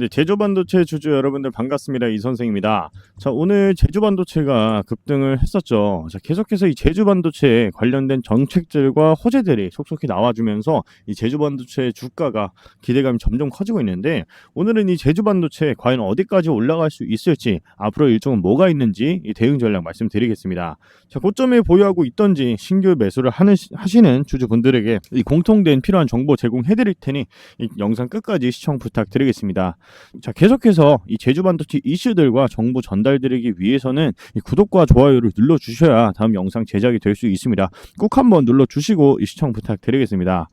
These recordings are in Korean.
네, 제조 반도체 주주 여러분들 반갑습니다. 이 선생입니다. 자, 오늘 제조 반도체가 급등을 했었죠. 자, 계속해서 이 제조 반도체에 관련된 정책들과 호재들이 속속히 나와주면서 이 제조 반도체 주가가 기대감이 점점 커지고 있는데 오늘은 이 제조 반도체 과연 어디까지 올라갈 수 있을지 앞으로 일정은 뭐가 있는지 이 대응 전략 말씀드리겠습니다. 자, 고점에 보유하고 있던지 신규 매수를 하는, 하시는 주주분들에게 이 공통된 필요한 정보 제공해 드릴 테니 이 영상 끝까지 시청 부탁드리겠습니다. 자, 계속해서 이 제주 반도체 이슈들과 정보 전달드리기 위해서는 이 구독과 좋아요를 눌러 주셔야 다음 영상 제작이 될 수 있습니다. 꼭 한번 눌러 주시고 이 시청 부탁드리겠습니다.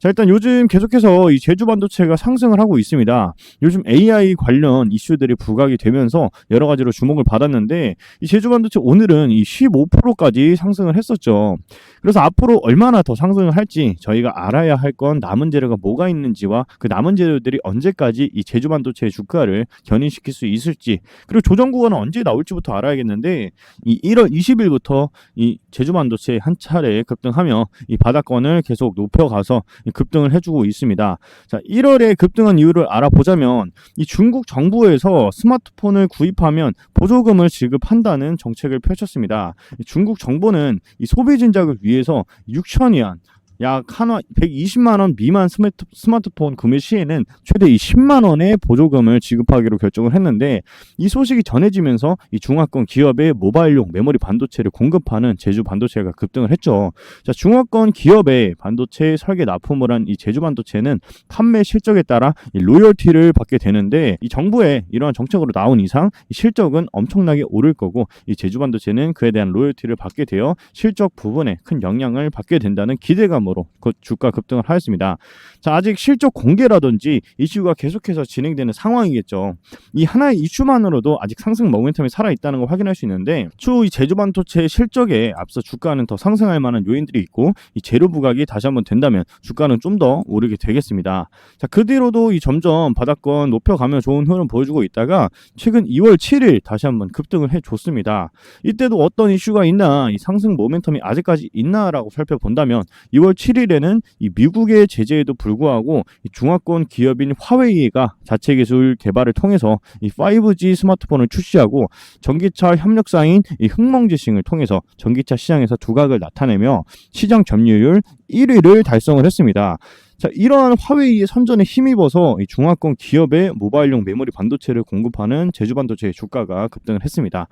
자, 일단 요즘 계속해서 이 제주 반도체가 상승을 하고 있습니다. 요즘 AI 관련 이슈들이 부각이 되면서 여러 가지로 주목을 받았는데 이 제주 반도체 오늘은 이 15%까지 상승을 했었죠. 그래서 앞으로 얼마나 더 상승을 할지 저희가 알아야 할 건 남은 재료가 뭐가 있는지와 그 남은 재료들이 언제까지 이 제주 반도체의 주가를 견인시킬 수 있을지 그리고 조정 구간은 언제 나올지부터 알아야겠는데 이 1월 20일부터 이 제주 반도체 한 차례 급등하며 이 바닥권을 계속 높여가서 급등을 해주고 있습니다. 자, 1월에 급등한 이유를 알아보자면 이 중국 정부에서 스마트폰을 구입하면 보조금을 지급한다는 정책을 펼쳤습니다. 이 중국 정부는 이 소비 진작을 위해서 6천 위안 약 한화 120만 원 미만 스마트, 스마트 폰 구매 시에는 최대 이 10만 원의 보조금을 지급하기로 결정을 했는데 이 소식이 전해지면서 이 중화권 기업의 모바일용 메모리 반도체를 공급하는 제주 반도체가 급등을 했죠. 자, 중화권 기업의 반도체 설계 납품을 한 이 제주 반도체는 판매 실적에 따라 이 로열티를 받게 되는데 이 정부의 이러한 정책으로 나온 이상 이 실적은 엄청나게 오를 거고 이 제주 반도체는 그에 대한 로열티를 받게 되어 실적 부분에 큰 영향을 받게 된다는 기대감 으로 그 주가 급등을 하였습니다. 자, 아직 실적 공개라든지 이슈가 계속해서 진행되는 상황이겠죠. 이 하나의 이슈만으로도 아직 상승 모멘텀이 살아 있다는 걸 확인할 수 있는데 추후 이 제주 반도체 실적에 앞서 주가는 더 상승할 만한 요인들이 있고 이 재료 부각이 다시 한번 된다면 주가는 좀 더 오르게 되겠습니다. 자, 그 뒤로도 이 점점 바닥권 높여가며 좋은 흐름 보여주고 있다가 최근 2월 7일 다시 한번 급등을 해줬습니다. 이때도 어떤 이슈가 있나 이 상승 모멘텀이 아직까지 있나라고 살펴본다면 2월 7일에는 이 미국의 제재에도 불구하고 이 중화권 기업인 화웨이가 자체 기술 개발을 통해서 이 5G 스마트폰을 출시하고 전기차 협력사인 이 흥멍지싱을 통해서 전기차 시장에서 두각을 나타내며 시장 점유율 1위를 달성을 했습니다. 자, 이러한 화웨이의 선전에 힘입어서 이 중화권 기업의 모바일용 메모리 반도체를 공급하는 제주 반도체의 주가가 급등을 했습니다.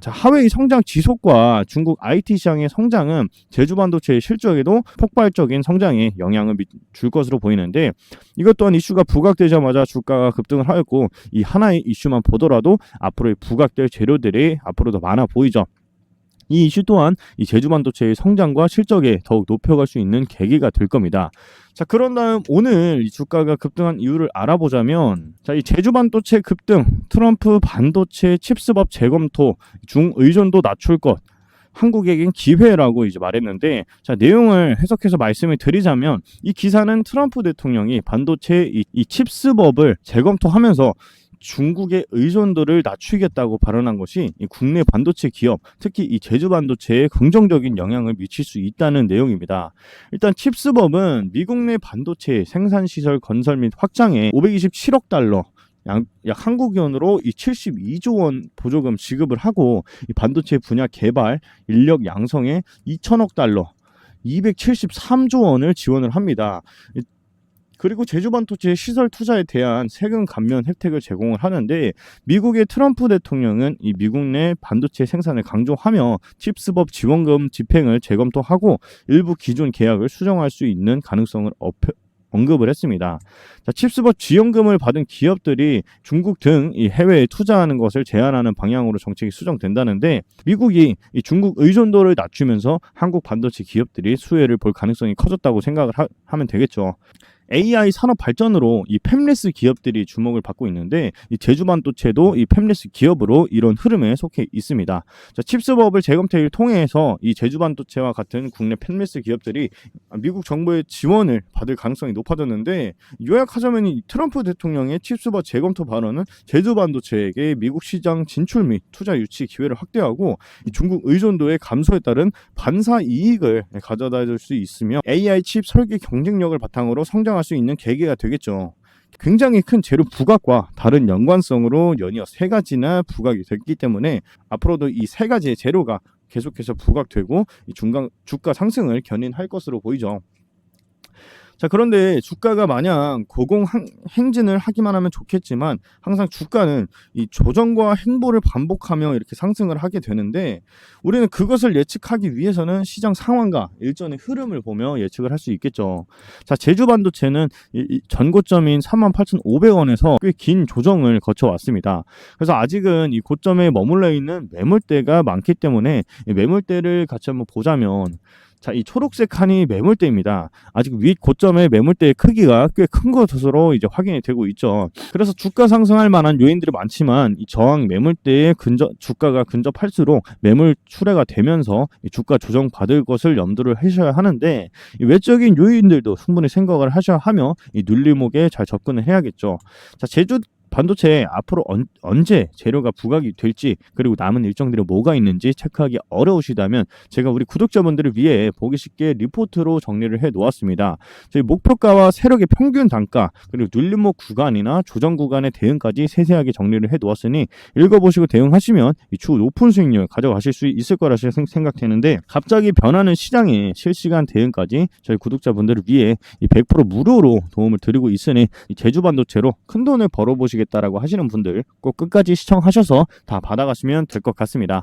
자, 하웨이 성장 지속과 중국 IT 시장의 성장은 제주 반도체의 실적에도 폭발적인 성장에 영향을 줄 것으로 보이는데 이것 또한 이슈가 부각되자마자 주가가 급등을 하였고 이 하나의 이슈만 보더라도 앞으로의 부각될 재료들이 앞으로 더 많아 보이죠. 이 이슈 또한 이 제주 반도체의 성장과 실적에 더욱 높여갈 수 있는 계기가 될 겁니다. 자, 그런 다음 오늘 이 주가가 급등한 이유를 알아보자면 자, 이 제주 반도체 급등, 트럼프 반도체 칩스법 재검토, 중의존도 낮출 것, 한국에겐 기회라고 이제 말했는데 자 내용을 해석해서 말씀을 드리자면 이 기사는 트럼프 대통령이 반도체 이, 이 칩스법을 재검토하면서 중국의 의존도를 낮추겠다고 발언한 것이 국내 반도체 기업, 특히 이 제주 반도체에 긍정적인 영향을 미칠 수 있다는 내용입니다. 일단 칩스법은 미국 내 반도체 생산 시설 건설 및 확장에 527억 달러 약, 약 한국 원으로 이 72조 원 보조금 지급을 하고 이 반도체 분야 개발, 인력 양성에 2천억 달러, 273조 원을 지원을 합니다. 그리고 제주 반도체 시설 투자에 대한 세금 감면 혜택을 제공을 하는데 미국의 트럼프 대통령은 이 미국 내 반도체 생산을 강조하며 칩스법 지원금 집행을 재검토하고 일부 기존 계약을 수정할 수 있는 가능성을 업혀, 언급을 했습니다. 자, 칩스법 지원금을 받은 기업들이 중국 등 이 해외에 투자하는 것을 제한하는 방향으로 정책이 수정된다는데 미국이 이 중국 의존도를 낮추면서 한국 반도체 기업들이 수혜를 볼 가능성이 커졌다고 생각을 하, 하면 되겠죠. AI 산업 발전으로 이 팹리스 기업들이 주목을 받고 있는데 이 제주 반도체도 이 팹리스 기업으로 이런 흐름에 속해 있습니다. 자, 칩스법을 재검토를 통해서 이 제주 반도체와 같은 국내 팹리스 기업들이 미국 정부의 지원을 받을 가능성이 높아졌는데 요약하자면 이 트럼프 대통령의 칩스법 재검토 발언은 제주 반도체에게 미국 시장 진출 및 투자 유치 기회를 확대하고 중국 의존도의 감소에 따른 반사 이익을 가져다 줄 수 있으며 AI 칩 설계 경쟁력을 바탕으로 성장 성장할 수 있는 계기가 되겠죠. 굉장히 큰 재료 부각과 다른 연관성으로 연이어 세 가지나 부각이 됐기 때문에 앞으로도 이 세 가지의 재료가 계속해서 부각되고 이 중간 주가 상승을 견인할 것으로 보이죠. 자 그런데 주가가 마냥 고공 항- 행진을 하기만 하면 좋겠지만 항상 주가는 이 조정과 행보를 반복하며 이렇게 상승을 하게 되는데 우리는 그것을 예측하기 위해서는 시장 상황과 일전의 흐름을 보며 예측을 할 수 있겠죠. 자 제주 반도체는 전고점인 38,500원에서 꽤 긴 조정을 거쳐 왔습니다. 그래서 아직은 이 고점에 머물러 있는 매물대가 많기 때문에 이 매물대를 같이 한번 보자면 자, 이 초록색 칸이 매물대입니다. 아직 윗 고점의 매물대의 크기가 꽤 큰 것으로 이제 확인이 되고 있죠. 그래서 주가 상승할 만한 요인들이 많지만 이 저항 매물대에 근접 주가가 근접할수록 매물 출회가 되면서 이 주가 조정 받을 것을 염두를 하셔야 하는데 이 외적인 요인들도 충분히 생각을 하셔야 하며 이 눌림목에 잘 접근을 해야겠죠. 자, 제주 반도체 앞으로 언, 언제 재료가 부각이 될지 그리고 남은 일정들이 뭐가 있는지 체크하기 어려우시다면 제가 우리 구독자분들을 위해 보기 쉽게 리포트로 정리를 해 놓았습니다. 저희 목표가와 세력의 평균 단가 그리고 눌림목 구간이나 조정 구간의 대응까지 세세하게 정리를 해 놓았으니 읽어보시고 대응하시면 이 추후 높은 수익률 가져가실 수 있을 거라 생- 생각되는데 갑자기 변하는 시장의 실시간 대응까지 저희 구독자분들을 위해 이100% 무료로 도움을 드리고 있으니 이 제주 반도체로 큰 돈을 벌어보시 겠다라고 하시는 분들 꼭 끝까지 시청하셔서 다 받아가시면 될 것 같습니다.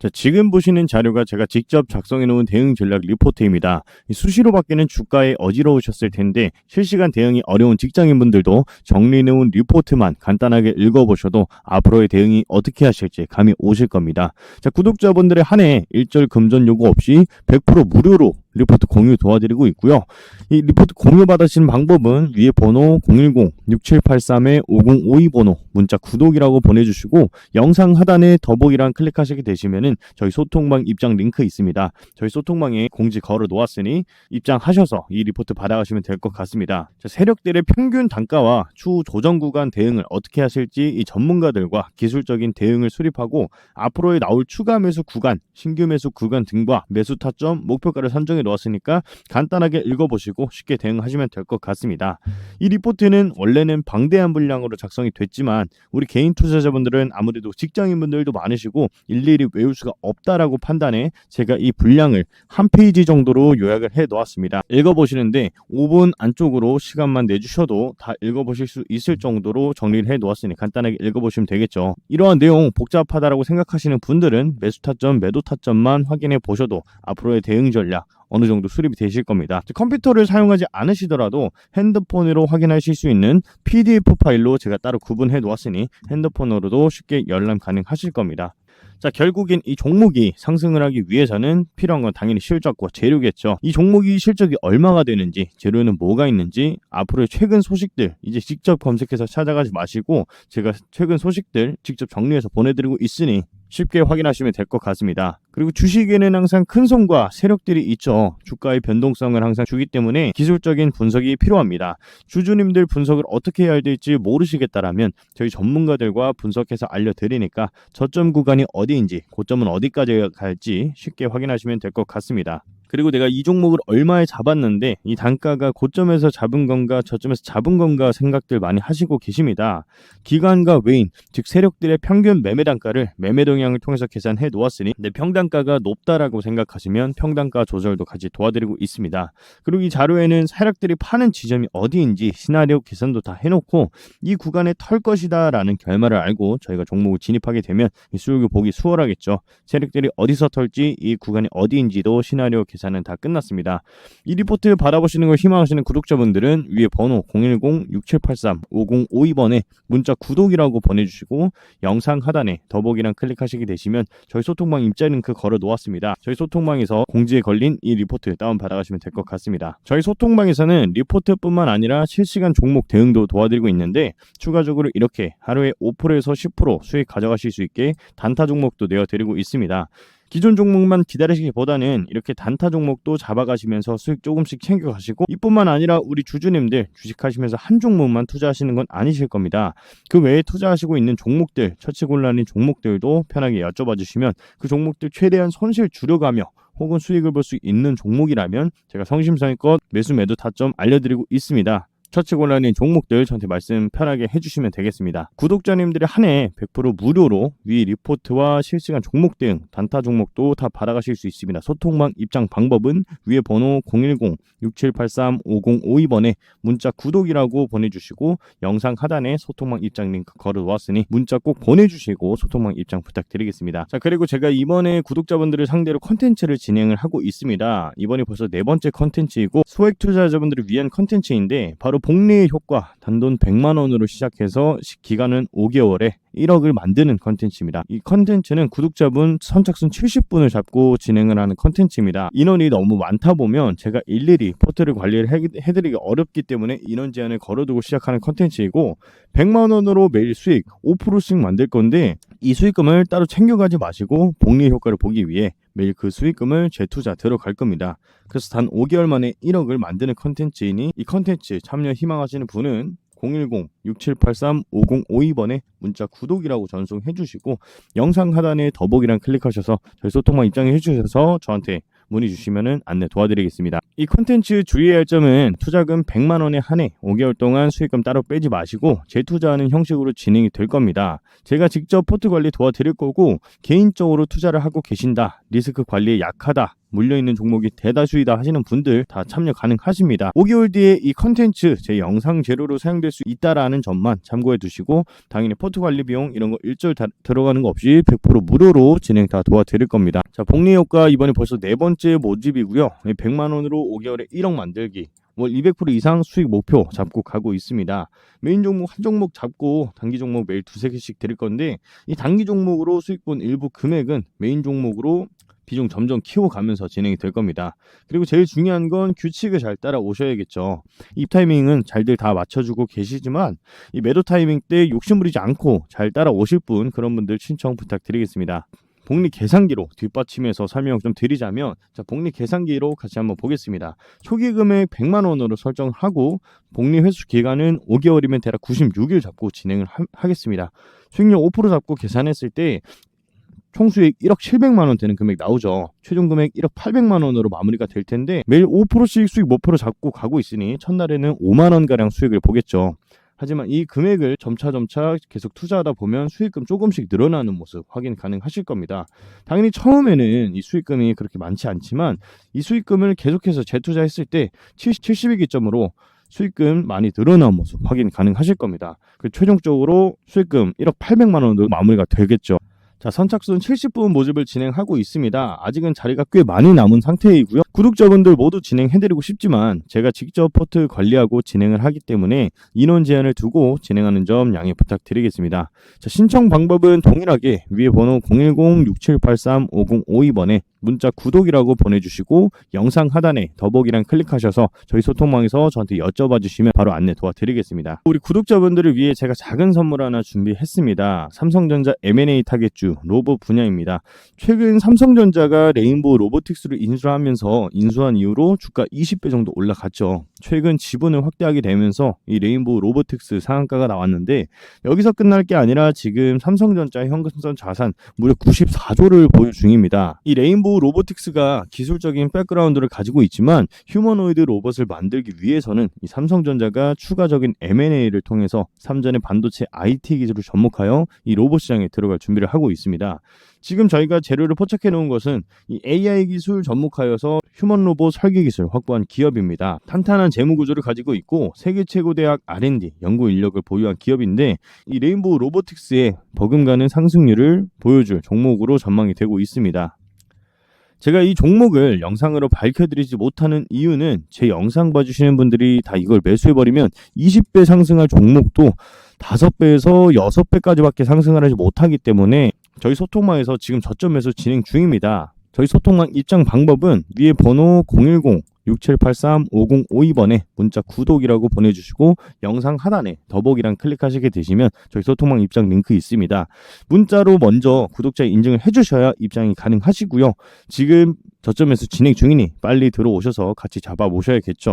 자, 지금 보시는 자료가 제가 직접 작성해 놓은 대응 전략 리포트입니다. 이 수시로 바뀌는 주가에 어지러우셨을 텐데 실시간 대응이 어려운 직장인분들도 정리해 놓은 리포트만 간단하게 읽어보셔도 앞으로의 대응이 어떻게 하실지 감이 오실 겁니다. 자, 구독자분들의 한 해 일절 금전 요구 없이 100% 무료로 리포트 공유 도와드리고 있고요. 이 리포트 공유 받으시는 방법은 위에 번호 010-6783-5052 번호 문자 구독이라고 보내주시고 영상 하단에 더보기란 클릭하시게 되시면은 저희 소통방 입장 링크 있습니다. 저희 소통방에 공지 걸어 놓았으니 입장하셔서 이 리포트 받아가시면 될 것 같습니다. 자, 세력들의 평균 단가와 추후 조정 구간 대응을 어떻게 하실지 이 전문가들과 기술적인 대응을 수립하고 앞으로의 나올 추가 매수 구간, 신규 매수 구간 등과 매수 타점, 목표가를 선정해 놓았으니까 간단하게 읽어보시고 쉽게 대응하시면 될 것 같습니다. 이 리포트는 원래는 방대한 분량으로 작성이 됐지만 우리 개인 투자자분들은 아무래도 직장인분들도 많으시고 일일이 외울 수가 없다라고 판단해 제가 이 분량을 한 페이지 정도로 요약을 해 놓았습니다. 읽어보시는데 5분 안쪽으로 시간만 내주셔도 다 읽어보실 수 있을 정도로 정리를 해 놓았으니 간단하게 읽어보시면 되겠죠. 이러한 내용 복잡하다라고 생각하시는 분들은 매수 타점, 매도 타점만 확인해 보셔도 앞으로의 대응 전략 어느 정도 수립이 되실 겁니다. 컴퓨터를 사용하지 않으시더라도 핸드폰으로 확인하실 수 있는 PDF 파일로 제가 따로 구분해 놓았으니 핸드폰으로도 쉽게 열람 가능하실 겁니다. 자, 결국엔 이 종목이 상승을 하기 위해서는 필요한 건 당연히 실적과 재료겠죠. 이 종목이 실적이 얼마가 되는지, 재료는 뭐가 있는지, 앞으로의 최근 소식들 이제 직접 검색해서 찾아가지 마시고 제가 최근 소식들 직접 정리해서 보내드리고 있으니 쉽게 확인하시면 될 것 같습니다. 그리고 주식에는 항상 큰 손과 세력들이 있죠. 주가의 변동성을 항상 주기 때문에 기술적인 분석이 필요합니다. 주주님들 분석을 어떻게 해야 될지 모르시겠다라면 저희 전문가들과 분석해서 알려드리니까 저점 구간이 어디인지 고점은 어디까지 갈지 쉽게 확인하시면 될 것 같습니다. 그리고 내가 이 종목을 얼마에 잡았는데 이 단가가 고점에서 잡은 건가 저점에서 잡은 건가 생각들 많이 하시고 계십니다. 기관과 외인, 즉 세력들의 평균 매매 단가를 매매 동향을 통해서 계산해 놓았으니 내 평단가가 높다라고 생각하시면 평단가 조절도 같이 도와드리고 있습니다. 그리고 이 자료에는 세력들이 파는 지점이 어디인지 시나리오 계산도 다 해놓고 이 구간에 털 것이다라는 결말을 알고 저희가 종목을 진입하게 되면 이 수익을 보기 수월하겠죠. 세력들이 어디서 털지 이 구간이 어디인지도 시나리오 계산 은다 끝났습니다. 이 리포트 받아보시는 걸 희망하시는 구독자분들은 위에 번호 010-6783-5052번에 문자 구독이라고 보내주시고 영상 하단에 더보기랑 클릭하시게 되시면 저희 소통방 입자 링크 걸어 놓았습니다. 저희 소통방에서 공지에 걸린 이 리포트 다운 받아가시면 될 것 같습니다. 저희 소통방에서는 리포트뿐만 아니라 실시간 종목 대응도 도와드리고 있는데 추가적으로 이렇게 하루에 5%에서 10% 수익 가져가실 수 있게 단타 종목도 내어드리고 있습니다. 기존 종목만 기다리시기보다는 이렇게 단타 종목도 잡아가시면서 수익 조금씩 챙겨가시고 이뿐만 아니라 우리 주주님들 주식하시면서 한 종목만 투자하시는 건 아니실 겁니다. 그 외에 투자하시고 있는 종목들, 처치곤란인 종목들도 편하게 여쭤봐 주시면 그 종목들 최대한 손실 줄여가며 혹은 수익을 볼 수 있는 종목이라면 제가 성심성의껏 매수 매도 타점 알려드리고 있습니다. 처치 곤란인 종목들 저한테 말씀 편하게 해주시면 되겠습니다. 구독자님들이 한 해 100% 무료로 위 리포트와 실시간 종목 등 단타 종목도 다 받아가실 수 있습니다. 소통방 입장 방법은 위에 번호 010-6783-5052번에 문자 구독이라고 보내주시고 영상 하단에 소통방 입장 링크 걸어 놓았으니 문자 꼭 보내주시고 소통방 입장 부탁드리겠습니다. 자 그리고 제가 이번에 구독자분들을 상대로 컨텐츠를 진행을 하고 있습니다. 이번이 벌써 네 번째 컨텐츠이고 소액 투자자분들을 위한 컨텐츠인데 바로 복리의 효과 단돈 100만 원으로 시작해서 시- 기간은 5개월에 1억을 만드는 컨텐츠입니다. 이 컨텐츠는 구독자분 선착순 70분을 잡고 진행을 하는 컨텐츠입니다. 인원이 너무 많다 보면 제가 일일이 포트를 관리를 해, 해드리기 어렵기 때문에 인원 제한을 걸어두고 시작하는 컨텐츠이고 100만 원으로 매일 수익 5%씩 만들 건데 이 수익금을 따로 챙겨가지 마시고 복리 효과를 보기 위해 매일 그 수익금을 재투자 들어갈 겁니다. 그래서 단 5개월 만에 1억을 만드는 컨텐츠이니 이 컨텐츠 참여 희망하시는 분은 010-6783-5052번에 문자 구독이라고 전송해 주시고 영상 하단에 더보기란 클릭하셔서 저희 소통방 입장해 주셔서 저한테 문의 주시면 안내 도와드리겠습니다. 이 컨텐츠 주의해야 할 점은 투자금 100만 원에 한해 5개월 동안 수익금 따로 빼지 마시고 재투자하는 형식으로 진행이 될 겁니다. 제가 직접 포트 관리 도와드릴 거고 개인적으로 투자를 하고 계신다. 리스크 관리에 약하다. 물려있는 종목이 대다수이다 하시는 분들 다 참여 가능하십니다. 5개월 뒤에 이 컨텐츠 제 영상 재료로 사용될 수 있다라는 점만 참고해 두시고 당연히 포트 관리 비용 이런 거 일절 다 들어가는 거 없이 100% 무료로 진행 다 도와드릴 겁니다. 자, 복리 효과 이번에 벌써 네 번째 모집이고요. 100만 원으로 5개월에 1억 만들기. 월 200% 이상 수익 목표 잡고 가고 있습니다. 메인 종목 한 종목 잡고 단기 종목 매일 두세 개씩 드릴 건데 이 단기 종목으로 수익 본 일부 금액은 메인 종목으로 비중 점점 키워가면서 진행이 될 겁니다. 그리고 제일 중요한 건 규칙을 잘 따라오셔야겠죠. 입 타이밍은 잘들 다 맞춰주고 계시지만 이 매도 타이밍 때 욕심 부리지 않고 잘 따라오실 분 그런 분들 신청 부탁드리겠습니다. 복리 계산기로 뒷받침해서 설명 좀 드리자면 자 복리 계산기로 같이 한번 보겠습니다. 초기 금액 100만 원으로 설정하고 복리 회수 기간은 5개월이면 대략 96일 잡고 진행을 하, 겠습니다 수익률 5% 잡고 계산했을 때 총수익 1억 700만 원 되는 금액 나오죠. 최종 금액 1억 800만 원으로 마무리가 될 텐데 매일 5%씩 수익 목표로 잡고 가고 있으니 첫날에는 5만 원 가량 수익을 보겠죠. 하지만 이 금액을 점차 점차 계속 투자하다 보면 수익금 조금씩 늘어나는 모습 확인 가능하실 겁니다. 당연히 처음에는 이 수익금이 그렇게 많지 않지만 이 수익금을 계속해서 재투자했을 때 70, 70일 기점으로 수익금 많이 늘어나는 모습 확인 가능하실 겁니다. 그 최종적으로 수익금 1억 800만 원으로 마무리가 되겠죠. 자, 선착순 70분 모집을 진행하고 있습니다. 아직은 자리가 꽤 많이 남은 상태이고요. 구독자분들 모두 진행해드리고 싶지만 제가 직접 포트 관리하고 진행을 하기 때문에 인원 제한을 두고 진행하는 점 양해 부탁드리겠습니다. 자, 신청 방법은 동일하게 위에 번호 010-6783-5052번에 문자 구독이라고 보내주시고 영상 하단에 더보기란 클릭하셔서 저희 소통망에서 저한테 여쭤봐 주시면 바로 안내 도와드리겠습니다. 우리 구독자분들을 위해 제가 작은 선물 하나 준비했습니다. 삼성전자 M&A 타겟주 로봇 분야입니다. 최근 삼성전자가 레인보우 로보틱스를 인수하면서 인수한 이후로 주가 20배 정도 올라갔죠. 최근 지분을 확대하게 되면서 이 레인보우 로보틱스 상한가가 나왔는데 여기서 끝날 게 아니라 지금 삼성전자 현금성 자산 무려 94조를 보유 중입니다. 이 레인보우 로보틱스가 기술적인 백그라운드를 가지고 있지만 휴머노이드 로봇을 만들기 위해서는 이 삼성전자가 추가적인 M&A를 통해서 삼전의 반도체 IT 기술을 접목하여 이 로봇 시장에 들어갈 준비를 하고 있습니다. 지금 저희가 재료를 포착해 놓은 것은 이 AI 기술 접목하여서 휴먼 로봇 설계 기술 확보한 기업입니다. 탄탄한 재무 구조를 가지고 있고 세계 최고 대학 R&D 연구 인력을 보유한 기업인데 이 레인보우 로보틱스의 버금가는 상승률을 보여줄 종목으로 전망이 되고 있습니다. 제가 이 종목을 영상으로 밝혀드리지 못하는 이유는 제 영상 봐주시는 분들이 다 이걸 매수해버리면 20배 상승할 종목도 5배에서 6배까지밖에 상승을 하지 못하기 때문에 저희 소통망에서 지금 저점 매수 진행 중입니다. 저희 소통망 입장 방법은 위에 번호 010 6783-5052번에 문자 구독이라고 보내주시고 영상 하단에 더보기란 클릭하시게 되시면 저희 소통망 입장 링크 있습니다. 문자로 먼저 구독자 인증을 해주셔야 입장이 가능하시고요. 지금 저점에서 진행 중이니 빨리 들어오셔서 같이 잡아보셔야겠죠.